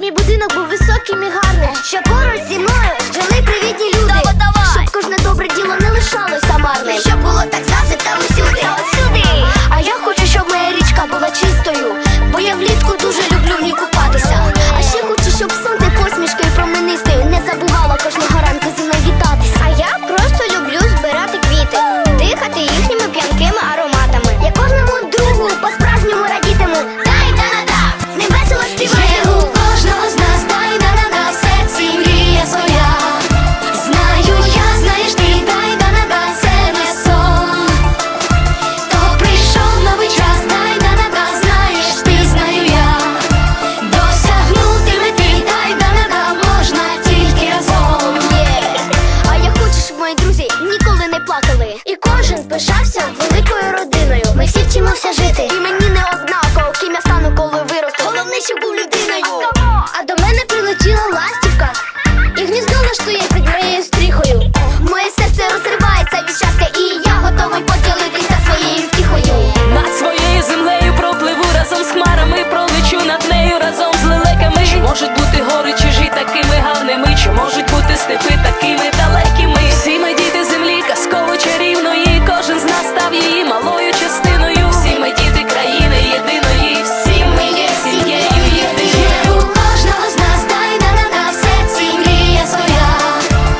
мій будинок був високим і гарним. Щоб поруч зі мною жили привітні люди. Давай, давай. Щоб кожне добре діло не лишалося марним. Щоб було так завжди та і кожен пишався в.